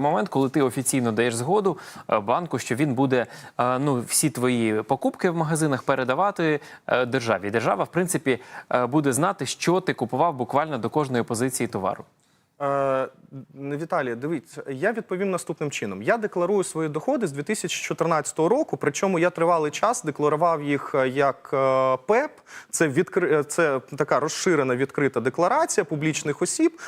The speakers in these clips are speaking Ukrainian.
Момент, коли ти офіційно даєш згоду е, банку, що він буде е, ну всі твої покупки в магазинах передавати е, державі. Держава, в принципі, буде знати, що ти купував буквально до кожної позиції товару. Е, Віталій, дивіться, я відповім наступним чином. Я декларую свої доходи з 2014 року. Причому я тривалий час декларував їх е, як е, ПЕП. Це відкри... це така розширена відкрита декларація публічних осіб.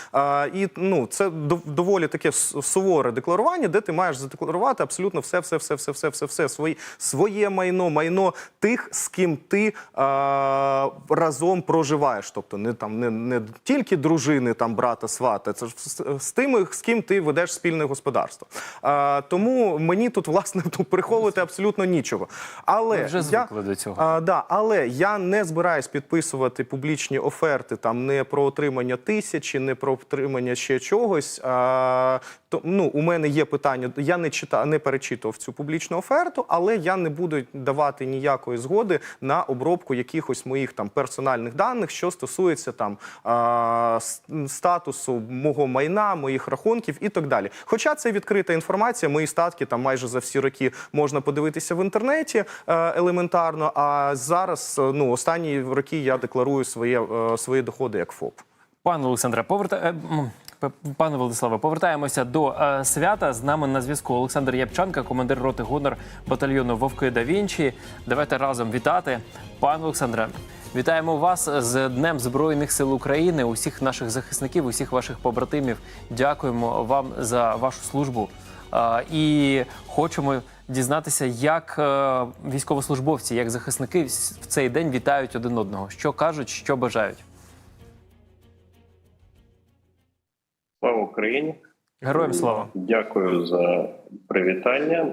І ну це доволі таке суворе декларування, де ти маєш задекларувати абсолютно все, все, все, все, все, все, все свої своє майно, майно тих, з ким ти е, разом проживаєш. Тобто не там не, не тільки дружини, там брата, свата, це ж з, тими, з ким ти ведеш спільне господарство. А, тому мені тут власне тут приховувати абсолютно нічого. Але Ми вже я, до цього. а, да, але я не збираюсь підписувати публічні оферти там не про отримання тисячі, не про отримання ще чогось. А, то, ну, у мене є питання. Я не читав, не перечитував цю публічну оферту, але я не буду давати ніякої згоди на обробку якихось моїх там персональних даних, що стосується там а, статусу мого майна, моїх рахунків і так далі. Хоча це відкрита інформація, мої статки там майже за всі роки можна подивитися в інтернеті е, елементарно. А зараз, е, ну останні роки я декларую своє, е, свої доходи як ФОП. Пане Олександре, поверта... пане Владиславе, повертаємося до е, свята. З нами на зв'язку Олександр Япчанка, командир роти гонор батальйону Вовки да Вінчі. Давайте разом вітати. Пане Олександре, вітаємо вас з Днем Збройних сил України, усіх наших захисників, усіх ваших побратимів. Дякуємо вам за вашу службу. Е, І хочемо дізнатися, як е, військовослужбовці, як захисники в цей день вітають один одного. Що кажуть, що бажають. Україні! Героям слава! Дякую за привітання.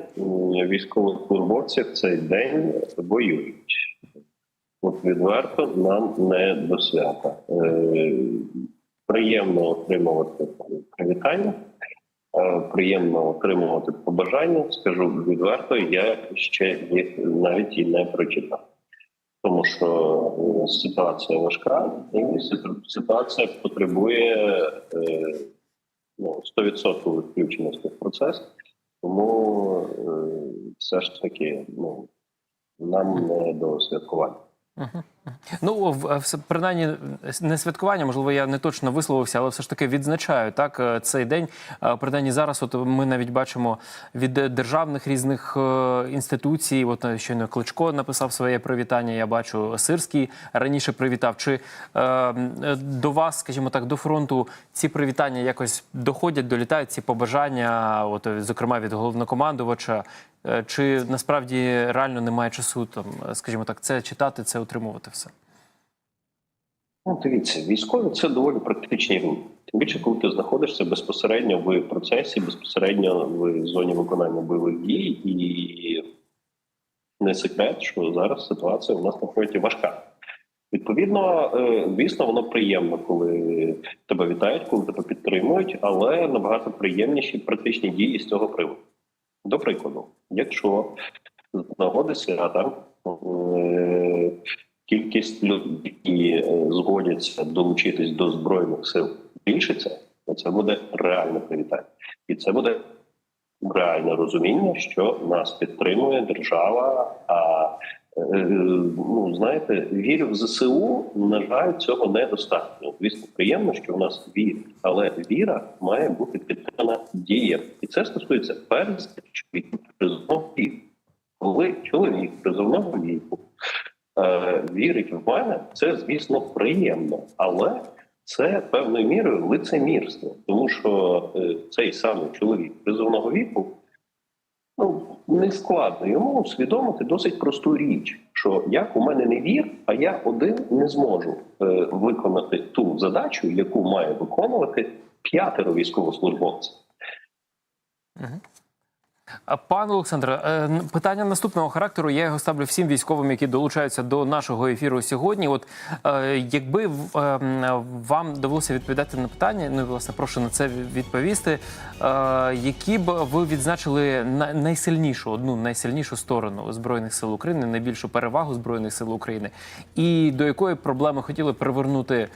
Військовослужбовці в цей день воюють. От відверто нам не до свята. Е, Приємно отримувати привітання, е, приємно отримувати побажання. Скажу відверто, я ще їх навіть і не прочитав. Тому що е, ситуація важка, і ситуація потребує ну, 100% включеності в процес. Тому е, все ж таки ну, нам не до святкування. Ну, принаймні, не святкування, можливо, я не точно висловився, але все ж таки відзначаю так е, цей день. Е, Принаймні зараз, от ми навіть бачимо від державних різних е, інституцій. От щойно Кличко написав своє привітання. Я бачу Сирський раніше привітав. Чи е, до вас, скажімо так, до фронту ці привітання якось доходять, долітають ці побажання, от зокрема від головнокомандувача. Е, Чи насправді реально немає часу там, е, скажімо так, це читати, це отримувати все? Ну, дивіться, військові це доволі практичні люди. Тим більше, коли ти знаходишся безпосередньо в процесі, безпосередньо в зоні виконання бойових дій, і не секрет, що зараз ситуація у нас на фронті важка. Відповідно, е, звісно, воно приємно, коли тебе вітають, коли тебе підтримують, але набагато приємніші практичні дії з цього приводу. До прикладу, якщо нагоди свята е, кількість людей, е, згодяться долучитись до збройних сил, збільшиться, то це буде реальне привітання, і це буде реальне розуміння, що нас підтримує держава. А ну знаєте, вірю в ЗСУ. На жаль, цього недостатньо. Звісно, приємно, що в нас віра, але віра має бути підтримана дією. І це стосується перш призовного віку. Коли чоловік призовного віку е, вірить в мене, це звісно приємно, але це певною мірою лицемірство, тому що е, цей самий чоловік призовного віку не складно йому усвідомити досить просту річ, що як у мене не вір, а я один не зможу е, виконати ту задачу, яку має виконувати п'ятеро військовослужбовців. Пане Олександре, е, питання наступного характеру. Я його ставлю всім військовим, які долучаються до нашого ефіру сьогодні. От е, якби е, вам довелося відповідати на питання, ну власне, прошу на це відповісти. Які б ви відзначили найсильнішу одну найсильнішу сторону збройних сил України, найбільшу перевагу збройних сил України, і до якої проблеми хотіли привернути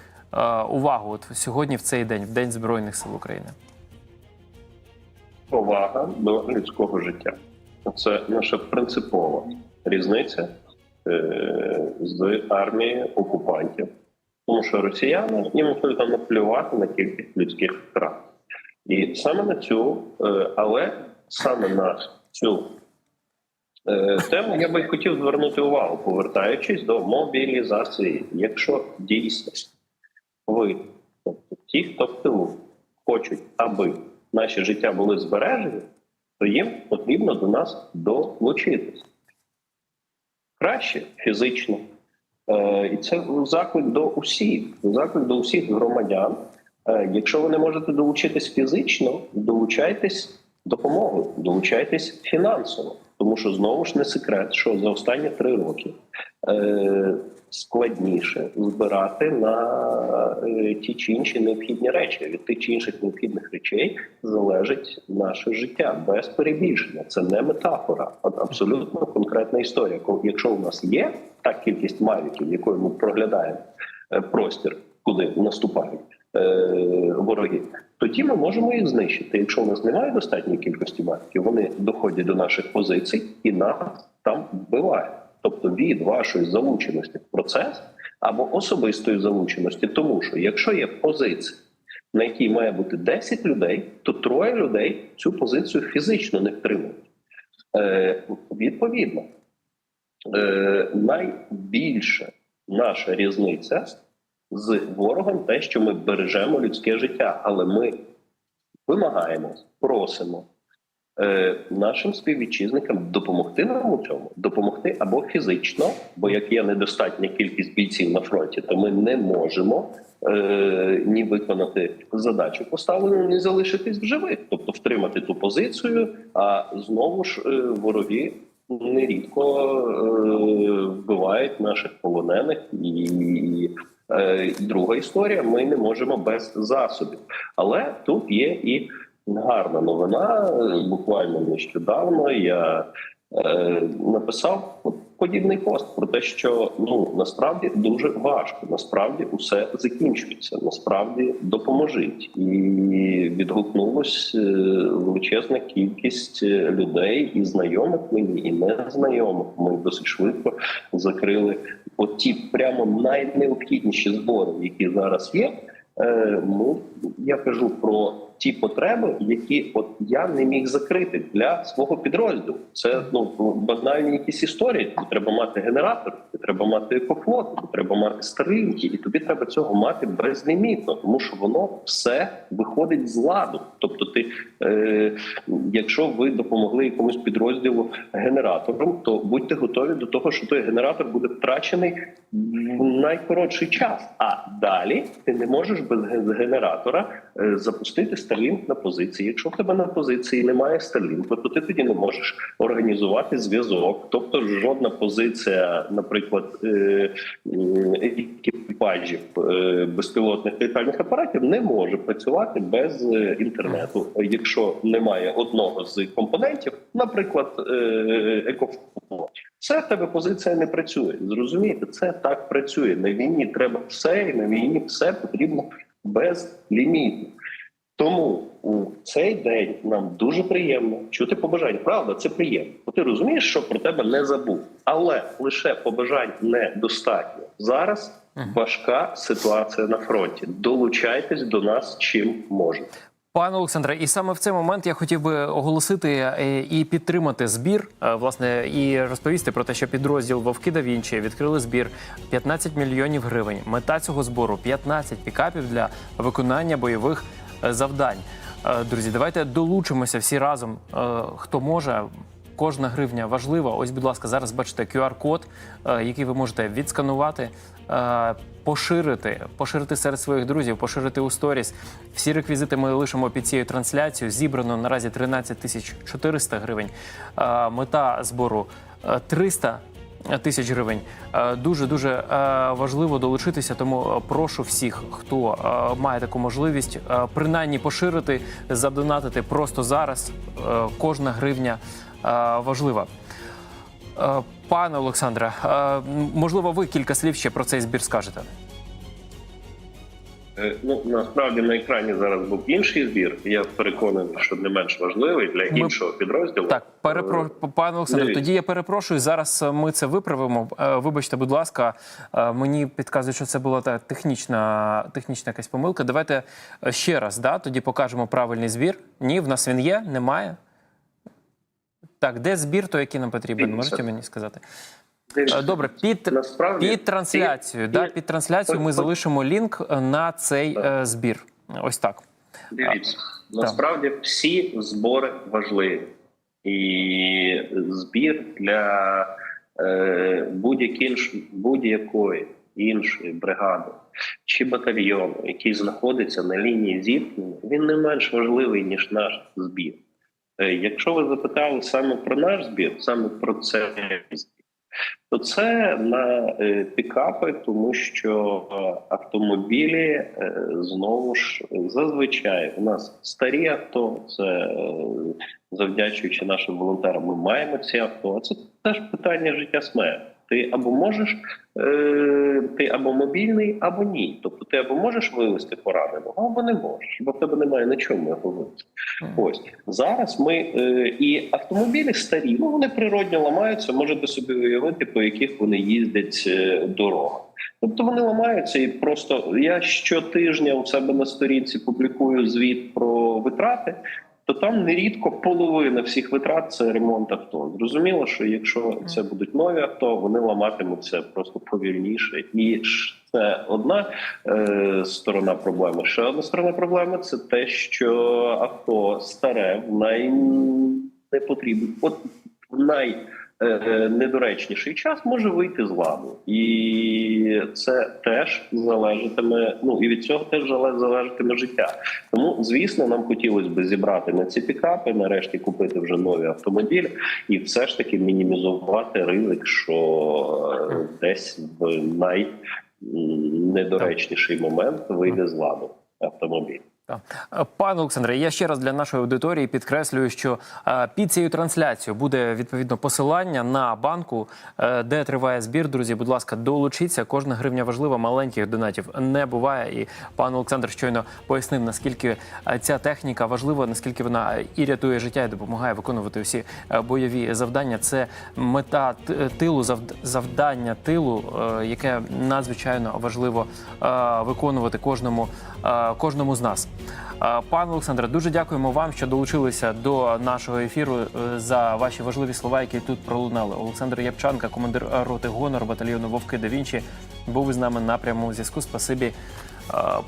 увагу от сьогодні в цей день, в день збройних сил України? Повага до людського життя. Це наша принципова різниця е, з армією окупантів. Тому що росіяни їм абсолютно наплювати на кількість людських втрат. І саме на цю, е, але саме на цю е, тему я би хотів звернути увагу, повертаючись до мобілізації. Якщо дійсно ви, тобто ті, хто в тилу, хочуть, аби наші життя були збережені, то їм потрібно до нас долучитись. Краще фізично. Е, і це заклик до усіх, заклик до усіх громадян. Е, якщо ви не можете долучитись фізично, долучайтесь допомогою, долучайтесь фінансово. Тому що знову ж не секрет, що за останні три роки складніше збирати на е, ті чи інші необхідні речі. Від тих чи інших необхідних речей залежить наше життя без перебільшення. Це не метафора, а абсолютно конкретна історія. Якщо у нас є та кількість мавіків, якою ми проглядаємо е, простір, куди наступають е, вороги, тоді ми можемо їх знищити. Якщо у нас немає достатньої кількості мавіків, вони доходять до наших позицій і нас там вбивають. Тобто від вашої залученості в процес або особистої залученості, тому що якщо є позиція, на якій має бути 10 людей, то троє людей цю позицію фізично не втримують. Е, відповідно, е, найбільша наша різниця з ворогом те, що ми бережемо людське життя, але ми вимагаємо, просимо е, нашим співвітчизникам допомогти нам у цьому, допомогти або фізично, бо як є недостатня кількість бійців на фронті, то ми не можемо е, ні виконати задачу поставлену, ні залишитись в живих, тобто втримати ту позицію. А знову ж е, вороги нерідко е, вбивають наших полонених і. Е, Друга історія: ми не можемо без засобів, але тут є і гарна новина. Буквально нещодавно я е, написав подібний пост про те, що ну насправді дуже важко. Насправді усе закінчується. Насправді допоможіть, і відгукнулось е, величезна кількість е, людей і знайомих мені, і незнайомих. Ми досить швидко закрили от ті прямо найнеобхідніші збори, які зараз є. Е, ну я кажу про ті потреби, які от я не міг закрити для свого підрозділу. Це ну банальні якісь історії. Тобі треба мати генератор, тобі треба мати екофлот, тобі треба мати старинки, і тобі треба цього мати безлімітно, тому що воно все виходить з ладу. Тобто, ти, е, якщо ви допомогли якомусь підрозділу генератором, то будьте готові до того, що той генератор буде втрачений в найкоротший час. А далі ти не можеш без генератора запустити Starlink на позиції. Якщо в тебе на позиції немає Starlink, то ти тоді не можеш організувати зв'язок. Тобто жодна позиція, наприклад, е, екіпажів е, безпілотних літальних апаратів не може працювати без е, інтернету. Якщо немає одного з компонентів, наприклад, е, це тебе позиція не працює. Зрозумієте, це так працює. На війні треба все, і на війні все потрібно безлімітно. Тому у цей день нам дуже приємно чути побажання. Правда, це приємно. Бо ти розумієш, що про тебе не забув, але лише побажань недостатньо. Зараз важка ситуація на фронті. Долучайтесь до нас чим можете. Пане Олександре, і саме в цей момент я хотів би оголосити е, і підтримати збір, е, власне, і розповісти про те, що підрозділ Вовки да Вінчі відкрили збір 15 мільйонів гривень. Мета цього збору 15 пікапів для виконання бойових е, завдань. Друзі, давайте долучимося всі разом, хто може. Кожна гривня важлива. Ось, будь ласка, зараз бачите QR-код, який ви можете відсканувати, поширити, поширити серед своїх друзів, поширити у сторіс. Всі реквізити ми лишимо під цією трансляцією. Зібрано наразі 13 тисяч 400 гривень. Е, Мета збору е, 300 тисяч гривень. Дуже дуже важливо долучитися. Тому е, прошу всіх, хто е, має таку можливість, е, принаймні поширити, задонатити просто зараз. Е, Кожна гривня е, важлива. Пане Олександре, е, можливо, ви кілька слів ще про цей збір скажете. Е, Ну насправді на екрані зараз був інший збір. Я переконаний, що не менш важливий для Ми- іншого підрозділу. Так, перепро... Е, пане Олександре, тоді я перепрошую. Зараз ми це виправимо. Вибачте, будь ласка, мені підказують, що це була та технічна, технічна якась помилка. Давайте ще раз, да, тоді покажемо правильний збір. Ні, в нас він є, немає. Так, де збір, то який нам потрібен? Можете мені сказати? Е, Добре, під, насправді під трансляцію. ці- Да, під трансляцію ми залишимо лінк е, на цей е, збір. Ось так. Дивіться, насправді всі збори важливі, і збір для е, будь-якої іншої бригади чи батальйону, який знаходиться на лінії зіткнення, він не менш важливий ніж наш збір. Е, якщо ви запитали саме про наш збір, саме про це то це на е, пікапи, тому що автомобілі е, знову ж зазвичай у нас старі авто. Це завдячуючи нашим волонтерам, ми маємо ці авто. А це теж питання життя смерті. Ти або можеш, е, ти або мобільний, або ні. Тобто ти або можеш вивезти пораненого, або не можеш, бо в тебе немає на чому його вивезти. Ось зараз ми е, і автомобілі старі, ну вони природньо ламаються. Можете собі уявити, по яких вони їздять е, дорогах. Тобто вони ламаються, і просто я щотижня у себе на сторінці публікую звіт про витрати. То там нерідко половина всіх витрат це ремонт авто. Зрозуміло, що якщо це будуть нові авто, вони ламатимуться просто повільніше, і це одна е, сторона проблеми. Ще одна сторона проблеми це те, що авто старе в най не потрібен. От в най недоречніший час може вийти з ладу, і це теж залежатиме. Ну і від цього теж залежатиме життя. Тому, звісно, нам хотілося б зібрати на ці пікапи, нарешті купити вже нові автомобілі, і все ж таки мінімізувати ризик, що е, десь в найнедоречніший момент вийде з ладу автомобіль. Пане Олександре, я ще раз для нашої аудиторії підкреслюю, що е, під цією трансляцією буде відповідно посилання на банку, е, де триває збір. Друзі, будь ласка, долучіться. Кожна гривня важлива, маленьких донатів не буває. І пан Олександр щойно пояснив, наскільки е, ця техніка важлива, наскільки вона і рятує життя, і допомагає виконувати всі бойові завдання. Це мета тилу, завд- завдання тилу, яке надзвичайно важливо виконувати кожному, кожному з нас. Пане Олександре, дуже дякуємо вам, що долучилися до нашого ефіру е, за ваші важливі слова, які тут пролунали. Олександр Япчанка, командир роти гонор батальйону Вовки да Вінчі, був із нами на прямому зв'язку. Спасибі. е,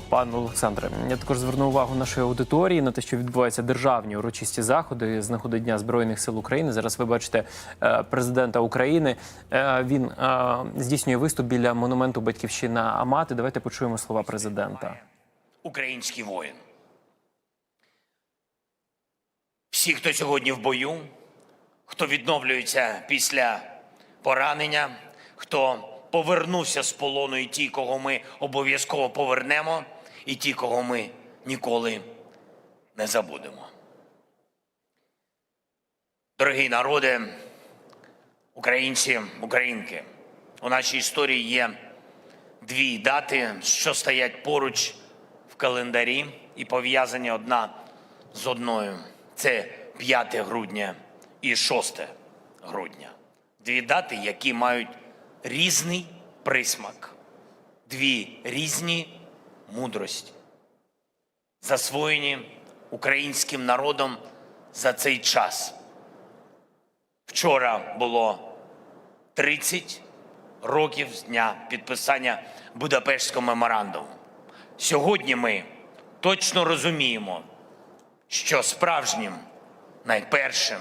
Пане Олександре, я також зверну увагу нашої аудиторії на те, що відбуваються державні урочисті заходи з нагоди Дня Збройних сил України. Зараз ви бачите е, президента України. Він здійснює виступ біля монументу Батьківщина Амати. Давайте почуємо слова президента. Український воїн. Всі, хто сьогодні в бою, хто відновлюється після поранення, хто повернувся з полону, і ті, кого ми обов'язково повернемо, і ті, кого ми ніколи не забудемо. Дорогі народи, українці, українки, у нашій історії є дві дати, що стоять поруч календарі і пов'язані одна з одною. Це 5 грудня і 6 грудня. Дві дати, які мають різний присмак, дві різні мудрості, засвоєні українським народом за цей час. Вчора було 30 років з дня підписання Будапештського меморандуму. Сьогодні ми точно розуміємо, що справжнім, найпершим,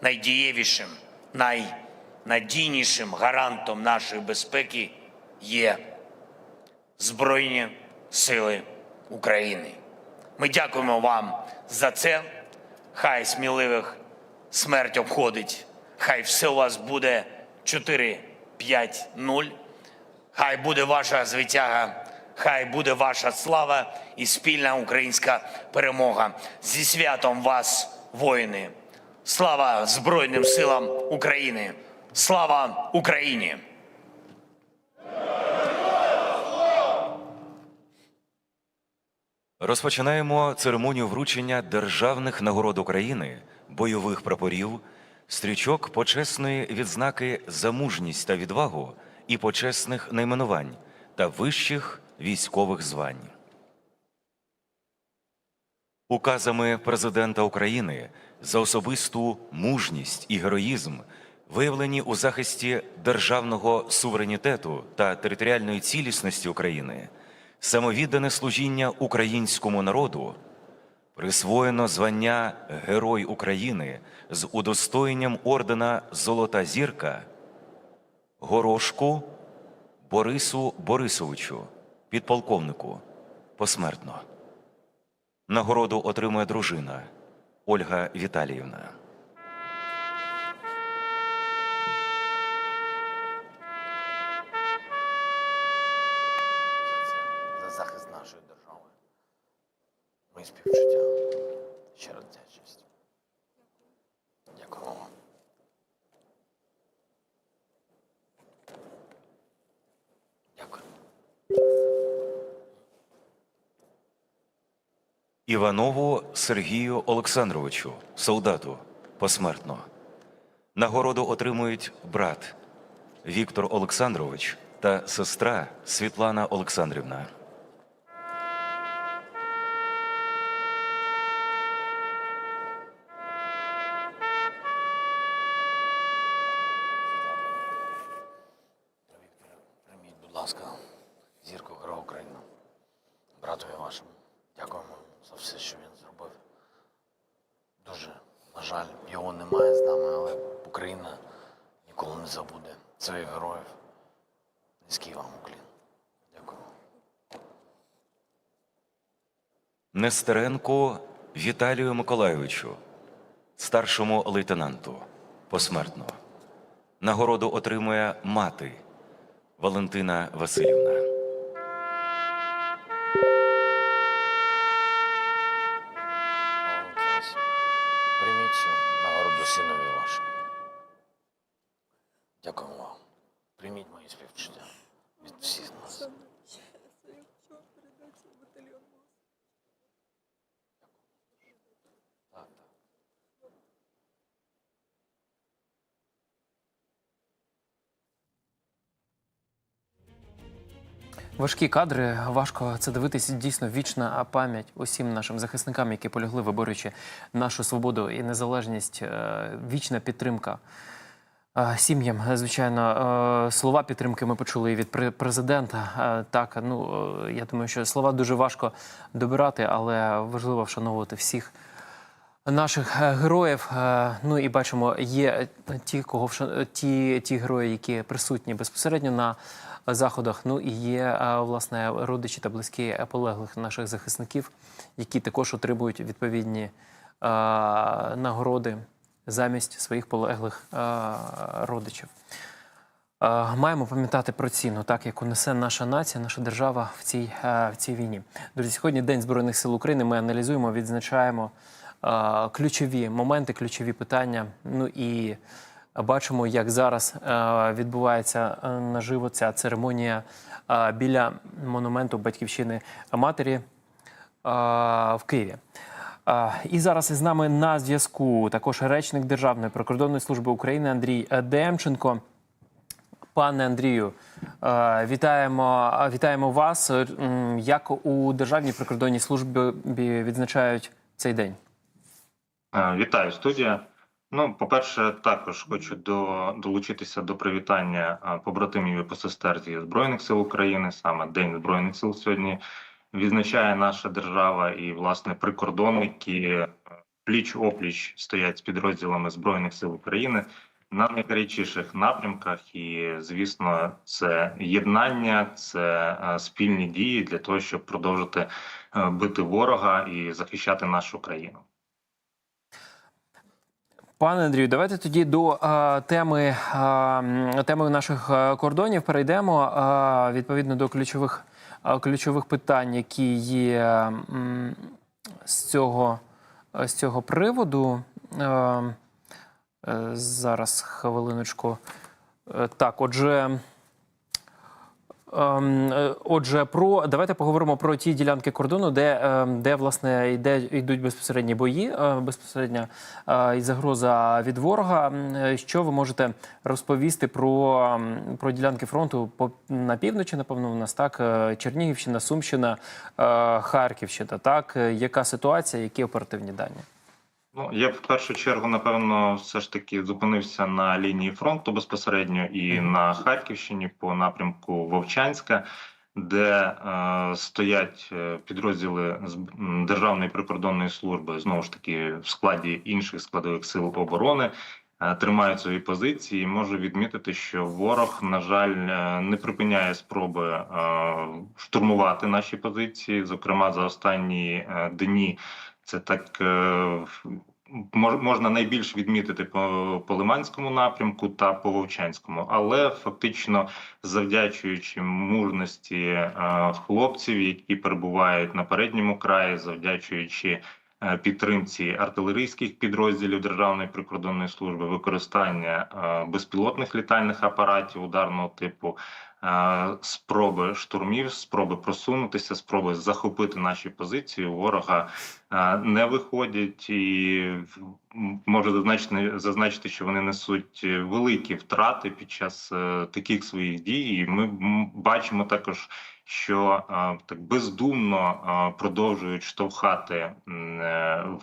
найдієвішим, найнадійнішим гарантом нашої безпеки є Збройні Сили України. Ми дякуємо вам за це. Хай сміливих смерть обходить. Хай все у вас буде 4-5-0. Хай буде ваша звитяга, хай буде ваша слава і спільна українська перемога. Зі святом вас, воїни! Слава Збройним силам України! Слава Україні! Розпочинаємо церемонію вручення державних нагород України, бойових прапорів, стрічок почесної відзнаки за мужність та відвагу і почесних найменувань та вищих військових звань. Указами президента України за особисту мужність і героїзм, виявлені у захисті державного суверенітету та територіальної цілісності України, самовіддане служіння українському народу, присвоєно звання Герой України з удостоєнням ордена Золота зірка Горошку Борису Борисовичу, підполковнику, посмертно. Нагороду отримує дружина Ольга Віталіївна. за захист нашої держави. Ми співчуття. Щира вдячність. Дякую вам. Дякую. Іванову Сергію Олександровичу, солдату, посмертно. Нагороду отримують брат Віктор Олександрович та сестра Світлана Олександрівна. Все, що він зробив. Дуже, на жаль, його немає з нами, але Україна ніколи не забуде своїх героїв. Низький вам уклін. Дякую. Нестеренку Віталію Миколайовичу, старшому лейтенанту, посмертно. Нагороду отримує мати Валентина Васильівна. Прийміть цю нагороду синові вашому. Дякуємо вам. Прийміть мої співчуття від всіх нас. Важкі кадри, важко це дивитися. Дійсно, вічна пам'ять усім нашим захисникам, які полягли, виборюючи нашу свободу і незалежність. Е, Вічна підтримка е, сім'ям. Звичайно, е, слова підтримки ми почули від президента. Так, ну я думаю, що слова дуже важко добирати, але важливо вшановувати всіх наших е, героїв. Е, Ну і бачимо, є ті, кого ті, ті герої, які присутні безпосередньо на заходах. Ну і є е, власне родичі та близькі полеглих наших захисників, які також отримують відповідні нагороди замість своїх полеглих родичів. Маємо пам'ятати про ціну, так яку несе наша нація, наша держава в цій, в цій війні. Друзі, сьогодні День Збройних сил України. Ми аналізуємо, відзначаємо ключові моменти, ключові питання. Ну і бачимо, як зараз е, відбувається е, наживо ця церемонія е, біля монументу батьківщини матері в Києві. І зараз із нами на зв'язку також речник Державної прикордонної служби України Андрій Демченко. Пане Андрію, вітаємо, вітаємо вас. Як у Державній прикордонній службі відзначають цей день? Е, Вітаю, студія. Ну, по-перше, також хочу до, долучитися до привітання е, побратимів і посестер зі Збройних сил України. Саме День Збройних сил сьогодні відзначає наша держава і, власне, прикордонники е, пліч опліч стоять з підрозділами Збройних сил України на найгарячіших напрямках. І, звісно, це єднання, це спільні дії для того, щоб продовжити бити ворога і захищати нашу країну. Пане Андрію, давайте тоді до е, теми, е, теми наших е, кордонів перейдемо е, відповідно до ключових, е, ключових питань, які є м, з цього, з цього приводу. Е, зараз хвилиночку. Так, отже. Ем, е, Отже, про давайте поговоримо про ті ділянки кордону, де, ем, де власне йде йдуть безпосередні бої, е, безпосередня е, і загроза від ворога. Що ви можете розповісти про, ем, про ділянки фронту на півночі? Напевно, у нас так Чернігівщина, Сумщина, Харківщина. Так, яка ситуація, які оперативні дані? Ну, я в першу чергу, напевно, все ж таки зупинився на лінії фронту безпосередньо і на Харківщині по напрямку Вовчанська, де е, стоять е, підрозділи з Державної прикордонної служби, знову ж таки, в складі інших складових сил оборони. е, Тримають свої позиції, можу відмітити, що ворог, на жаль, е, не припиняє спроби е, штурмувати наші позиції. Зокрема, за останні е, дні це так е, можна найбільш відмітити по, по Лиманському напрямку та по Вовчанському, але фактично завдячуючи мужності е, хлопців, які перебувають на передньому краї, завдячуючи е, підтримці артилерійських підрозділів Державної прикордонної служби, використання безпілотних літальних апаратів ударного типу. Спроби штурмів, спроби просунутися, спроби захопити наші позиції ворога не виходять, і можу зазначити, зазначити, що вони несуть великі втрати під час е, таких своїх дій. І ми бачимо також, що так бездумно продовжують штовхати е,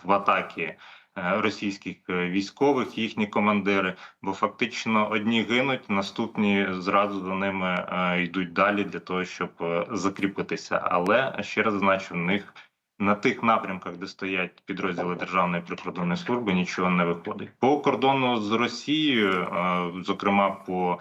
в атаки. Е, Російських е, військових їхні командири, бо фактично одні гинуть, наступні зразу за ними е, йдуть далі для того, щоб закріпитися. Але ще раз зазначу, в них на тих напрямках, де стоять підрозділи Державної прикордонної служби, нічого не виходить. По кордону з Росією, зокрема по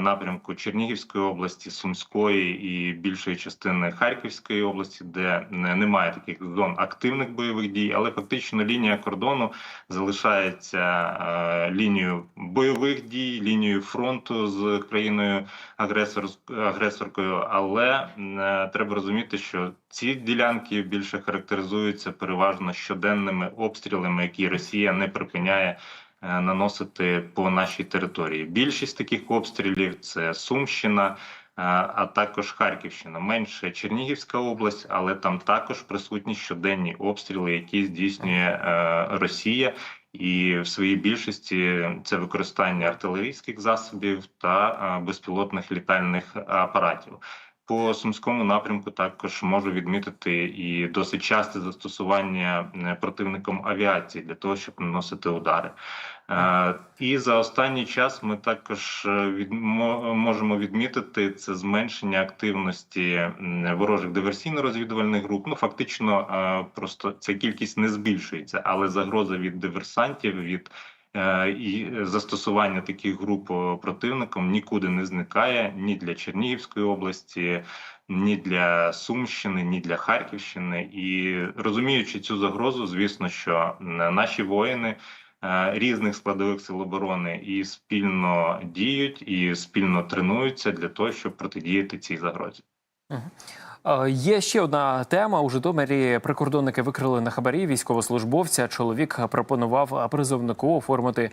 напрямку Чернігівської області, Сумської і більшої частини Харківської області, де немає таких зон активних бойових дій, але фактично лінія кордону залишається е, лінією бойових дій, лінією фронту з країною агресор, агресоркою. Але е, треба розуміти, що ці ділянки більше характеризуються переважно щоденними обстрілами, які Росія не припиняє е, наносити по нашій території. Більшість таких обстрілів це Сумщина. е, А також Харківщина, менше Чернігівська область, але там також присутні щоденні обстріли, які здійснює е, Росія, і в своїй більшості це використання артилерійських засобів та е, безпілотних літальних апаратів. По сумському напрямку також можу відмітити і досить часте застосування е, противником авіації для того, щоб наносити удари. Е, І за останній час ми також е, від, можемо відмітити це зменшення активності ворожих диверсійно-розвідувальних груп. Ну фактично, просто ця кількість не збільшується, але загроза від диверсантів від і застосування таких груп е, противником нікуди не зникає ні для Чернігівської області, ні для Сумщини, ні для Харківщини. І розуміючи цю загрозу, звісно, що наші воїни. е, Різних складових сил оборони і спільно діють, і спільно тренуються для того, щоб протидіяти цій загрозі. Е, Є ще одна тема. У Житомирі прикордонники викрили на хабарі військовослужбовця. Чоловік пропонував призовнику оформити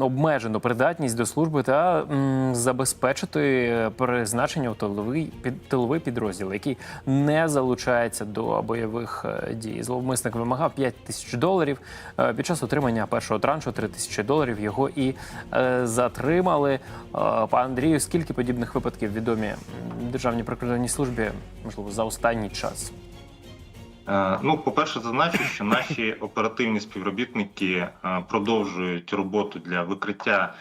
обмежену придатність до служби та м, забезпечити призначення у тиловий, під, тиловий підрозділ, який не залучається до бойових е, дій. Зловмисник вимагав 5 тисяч доларів. Е, Під час отримання першого траншу 3 тисячі доларів його і е, затримали. Е, Пане Андрію, скільки подібних випадків відомі Державній прикордонній службі, можливо, за останній час? Е, Ну, по-перше, зазначу, що наші оперативні співробітники е, продовжують роботу для викриття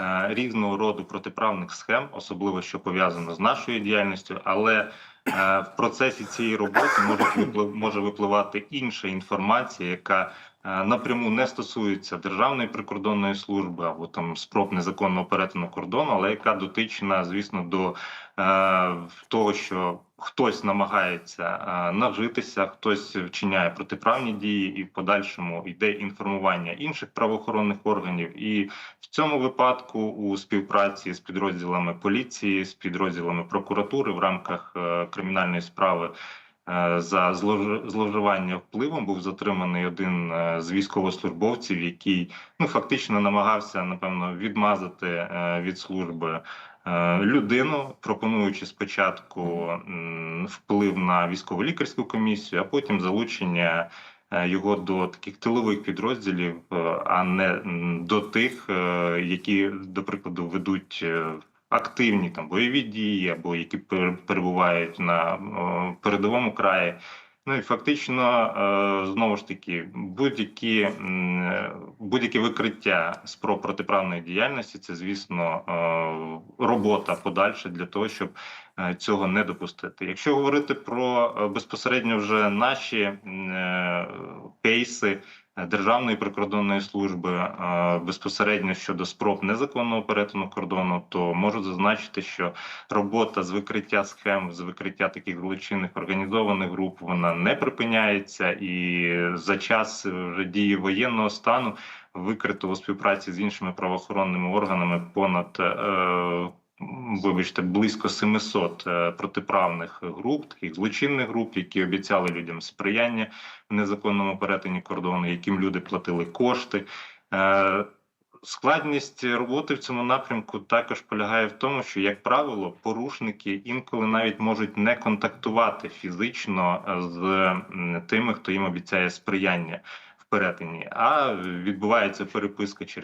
е, різного роду протиправних схем, особливо що пов'язано з нашою діяльністю. Але в процесі цієї роботи може випливати інша інформація, яка напряму не стосується державної прикордонної служби або там спроб незаконного перетину кордону, але яка дотична, звісно, до е, того, що хтось намагається е, нажитися, хтось вчиняє протиправні дії, і в подальшому йде інформування інших правоохоронних органів. І в цьому випадку у співпраці з підрозділами поліції, з підрозділами прокуратури в рамках е, кримінальної справи. Е, за зловживання впливом був затриманий один е, з військовослужбовців, який ну фактично намагався напевно відмазати е, від служби людину, пропонуючи спочатку вплив на військово-лікарську комісію, а потім залучення його до таких тилових підрозділів, а не до тих, які, до прикладу, ведуть. Активні там бойові дії або які перебувають на е, передовому краї, Ну і фактично, е, знову ж таки, будь-які будь-яке викриття спроб протиправної діяльності, це звісно е, робота подальша для того, щоб цього не допустити. Якщо говорити про е, безпосередньо вже наші е, кейси. е, Державної прикордонної служби е, безпосередньо щодо спроб незаконного перетину кордону, то можу зазначити, що робота з викриття схем, з викриття таких злочинних організованих груп, вона не припиняється, і за час вже дії воєнного стану викрито у співпраці з іншими правоохоронними органами понад. Е, Вибачте, близько 700 е, протиправних груп, таких злочинних груп, які обіцяли людям сприяння в незаконному перетині кордону, яким люди платили кошти. Е, Складність роботи в цьому напрямку також полягає в тому, що, як правило, порушники інколи навіть можуть не контактувати фізично з тими, хто їм обіцяє сприяння в перетині, а відбувається переписка через